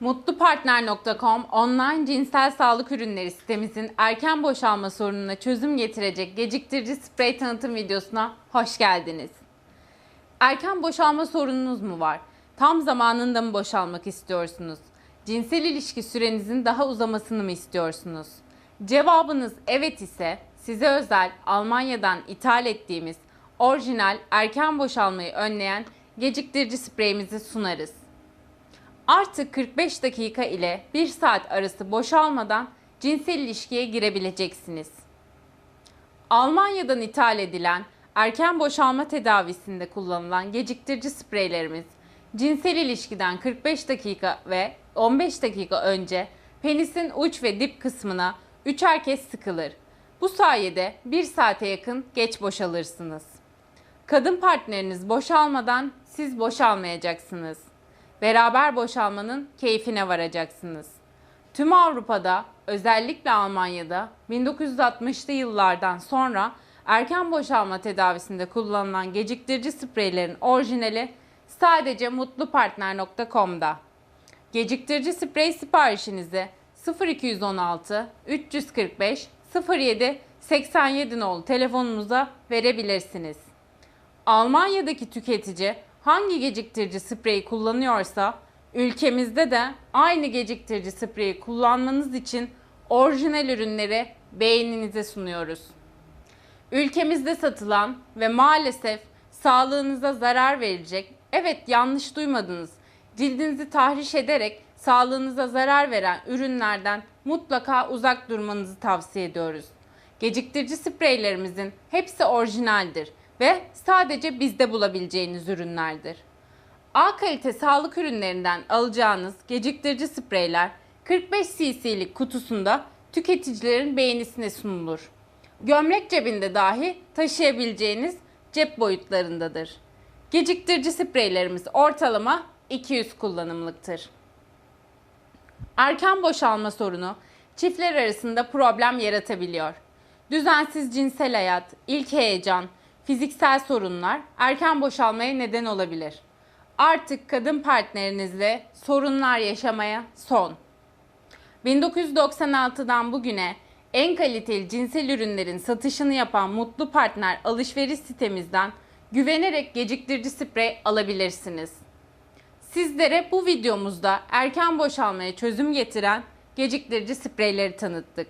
Mutlupartner.com online cinsel sağlık ürünleri sitemizin erken boşalma sorununa çözüm getirecek geciktirici sprey tanıtım videosuna hoş geldiniz. Erken boşalma sorununuz mu var? Tam zamanında mı boşalmak istiyorsunuz? Cinsel ilişki sürenizin daha uzamasını mı istiyorsunuz? Cevabınız evet ise size özel Almanya'dan ithal ettiğimiz orijinal erken boşalmayı önleyen geciktirici spreyimizi sunarız. Artık 45 dakika ile 1 saat arası boşalmadan cinsel ilişkiye girebileceksiniz. Almanya'dan ithal edilen erken boşalma tedavisinde kullanılan geciktirici spreylerimiz cinsel ilişkiden 45 dakika ve 15 dakika önce penisin uç ve dip kısmına üçer kez sıkılır. Bu sayede 1 saate yakın geç boşalırsınız. Kadın partneriniz boşalmadan siz boşalmayacaksınız. Beraber boşalmanın keyfine varacaksınız. Tüm Avrupa'da, özellikle Almanya'da 1960'lı yıllardan sonra erken boşalma tedavisinde kullanılan geciktirici spreylerin orijinali sadece mutlupartner.com'da. Geciktirici sprey siparişinizi 0216 345 07 87 nolu telefonumuza verebilirsiniz. Almanya'daki tüketici hangi geciktirici spreyi kullanıyorsa ülkemizde de aynı geciktirici spreyi kullanmanız için orijinal ürünleri beğeninize sunuyoruz. Ülkemizde satılan ve maalesef sağlığınıza zarar verecek, evet yanlış duymadınız, cildinizi tahriş ederek sağlığınıza zarar veren ürünlerden mutlaka uzak durmanızı tavsiye ediyoruz. Geciktirici spreylerimizin hepsi orijinaldir ve sadece bizde bulabileceğiniz ürünlerdir. A kalite sağlık ürünlerinden alacağınız geciktirici spreyler 45 cc'lik kutusunda tüketicilerin beğenisine sunulur. Gömlek cebinde dahi taşıyabileceğiniz cep boyutlarındadır. Geciktirici spreylerimiz ortalama 200 kullanımlıktır. Erken boşalma sorunu çiftler arasında problem yaratabiliyor. Düzensiz cinsel hayat, ilk heyecan, fiziksel sorunlar erken boşalmaya neden olabilir. Artık kadın partnerinizle sorunlar yaşamaya son. 1996'dan bugüne en kaliteli cinsel ürünlerin satışını yapan Mutlu Partner alışveriş sitemizden güvenerek geciktirici sprey alabilirsiniz. Sizlere bu videomuzda erken boşalmaya çözüm getiren geciktirici spreyleri tanıttık.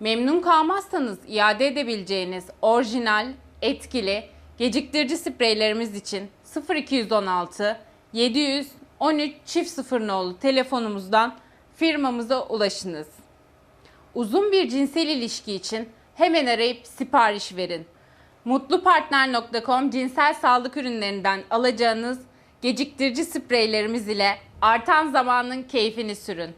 Memnun kalmazsanız iade edebileceğiniz orijinal, etkili geciktirici spreylerimiz için 0216 713 çift 0 nolu telefonumuzdan firmamıza ulaşınız. Uzun bir cinsel ilişki için hemen arayıp sipariş verin. Mutlupartner.com cinsel sağlık ürünlerinden alacağınız geciktirici spreylerimiz ile artan zamanın keyfini sürün.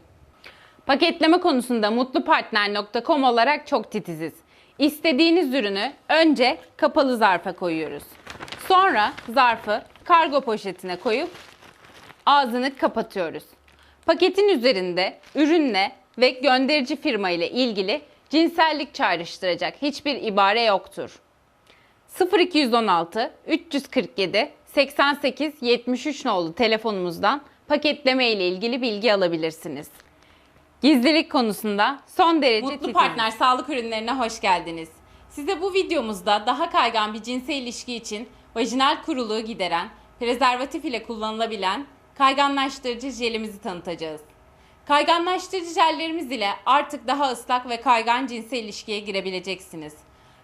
Paketleme konusunda mutlupartner.com olarak çok titiziz. İstediğiniz ürünü önce kapalı zarfa koyuyoruz. Sonra zarfı kargo poşetine koyup ağzını kapatıyoruz. Paketin üzerinde ürünle ve gönderici firma ile ilgili cinsellik çağrıştıracak hiçbir ibare yoktur. 0216 347 88 73 nolu telefonumuzdan paketleme ile ilgili bilgi alabilirsiniz. Gizlilik konusunda son derece Mutlu titiziz. Partner Sağlık Ürünlerine hoş geldiniz. Size bu videomuzda daha kaygan bir cinsel ilişki için vajinal kuruluğu gideren, prezervatif ile kullanılabilen kayganlaştırıcı jelimizi tanıtacağız. Kayganlaştırıcı jellerimiz ile artık daha ıslak ve kaygan cinsel ilişkiye girebileceksiniz.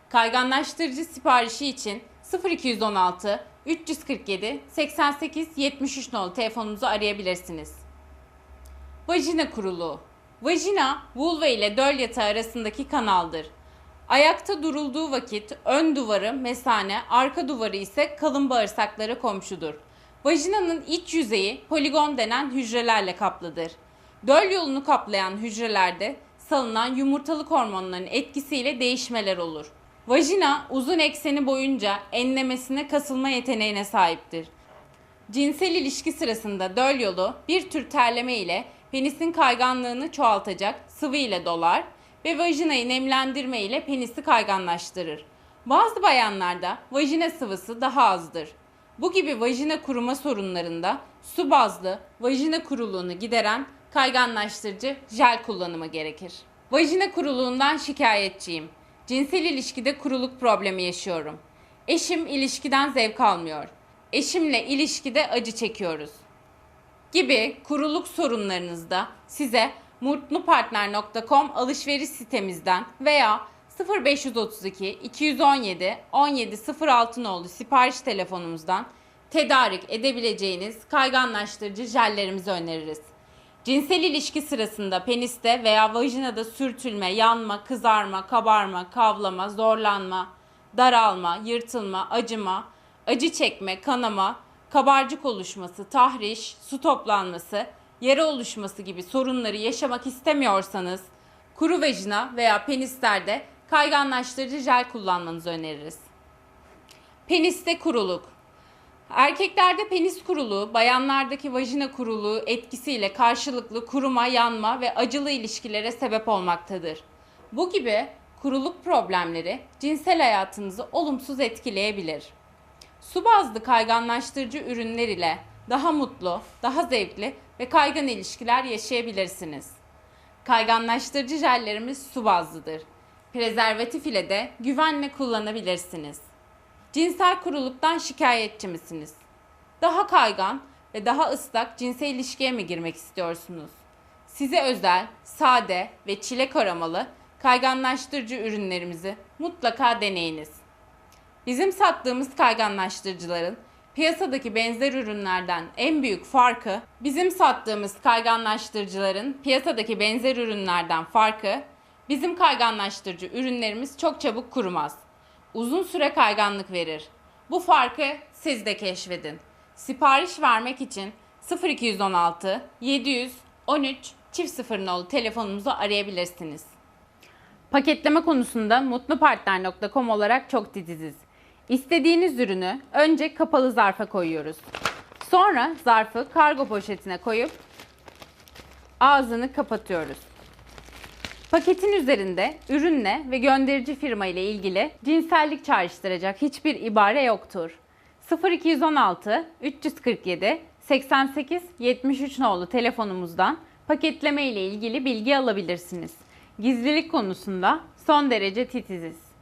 Kayganlaştırıcı siparişi için 0216 347 88 73 nolu telefonumuzu arayabilirsiniz. Vajina kuruluğu. Vajina, vulva ile döl yatağı arasındaki kanaldır. Ayakta durulduğu vakit ön duvarı mesane, arka duvarı ise kalın bağırsaklara komşudur. Vajinanın iç yüzeyi poligon denen hücrelerle kaplıdır. Döl yolunu kaplayan hücrelerde salınan yumurtalık hormonlarının etkisiyle değişmeler olur. Vajina uzun ekseni boyunca enlemesine kasılma yeteneğine sahiptir. Cinsel ilişki sırasında döl yolu bir tür terleme ile penisin kayganlığını çoğaltacak sıvı ile dolar ve vajinayı nemlendirme ile penisi kayganlaştırır. Bazı bayanlarda vajina sıvısı daha azdır. Bu gibi vajina kuruma sorunlarında su bazlı vajina kuruluğunu gideren kayganlaştırıcı jel kullanımı gerekir. Vajina kuruluğundan şikayetçiyim. Cinsel ilişkide kuruluk problemi yaşıyorum. Eşim ilişkiden zevk almıyor. Eşimle ilişkide acı çekiyoruz gibi kuruluk sorunlarınızda size mutlupartner.com alışveriş sitemizden veya 0532 217 1706 nolu sipariş telefonumuzdan tedarik edebileceğiniz kayganlaştırıcı jellerimizi öneririz. Cinsel ilişki sırasında peniste veya vajinada sürtülme, yanma, kızarma, kabarma, kavlama, zorlanma, daralma, yırtılma, acıma, acı çekme, kanama, kabarcık oluşması, tahriş, su toplanması, yara oluşması gibi sorunları yaşamak istemiyorsanız kuru vajina veya penislerde kayganlaştırıcı jel kullanmanızı öneririz. Peniste kuruluk. Erkeklerde penis kuruluğu, bayanlardaki vajina kuruluğu etkisiyle karşılıklı kuruma, yanma ve acılı ilişkilere sebep olmaktadır. Bu gibi kuruluk problemleri cinsel hayatınızı olumsuz etkileyebilir. Su bazlı kayganlaştırıcı ürünler ile daha mutlu, daha zevkli ve kaygan ilişkiler yaşayabilirsiniz. Kayganlaştırıcı jellerimiz su bazlıdır. Prezervatif ile de güvenle kullanabilirsiniz. Cinsel kuruluktan şikayetçi misiniz? Daha kaygan ve daha ıslak cinsel ilişkiye mi girmek istiyorsunuz? Size özel, sade ve çilek aromalı kayganlaştırıcı ürünlerimizi mutlaka deneyiniz. Bizim sattığımız kayganlaştırıcıların piyasadaki benzer ürünlerden en büyük farkı, bizim sattığımız kayganlaştırıcıların piyasadaki benzer ürünlerden farkı, bizim kayganlaştırıcı ürünlerimiz çok çabuk kurumaz. Uzun süre kayganlık verir. Bu farkı siz de keşfedin. Sipariş vermek için 0216 713 çift 0 nolu telefonumuzu arayabilirsiniz. Paketleme konusunda mutlupartner.com olarak çok titiziz. İstediğiniz ürünü önce kapalı zarfa koyuyoruz. Sonra zarfı kargo poşetine koyup ağzını kapatıyoruz. Paketin üzerinde ürünle ve gönderici firma ile ilgili cinsellik çağrıştıracak hiçbir ibare yoktur. 0216 347 88 73 nolu telefonumuzdan paketleme ile ilgili bilgi alabilirsiniz. Gizlilik konusunda son derece titiziz.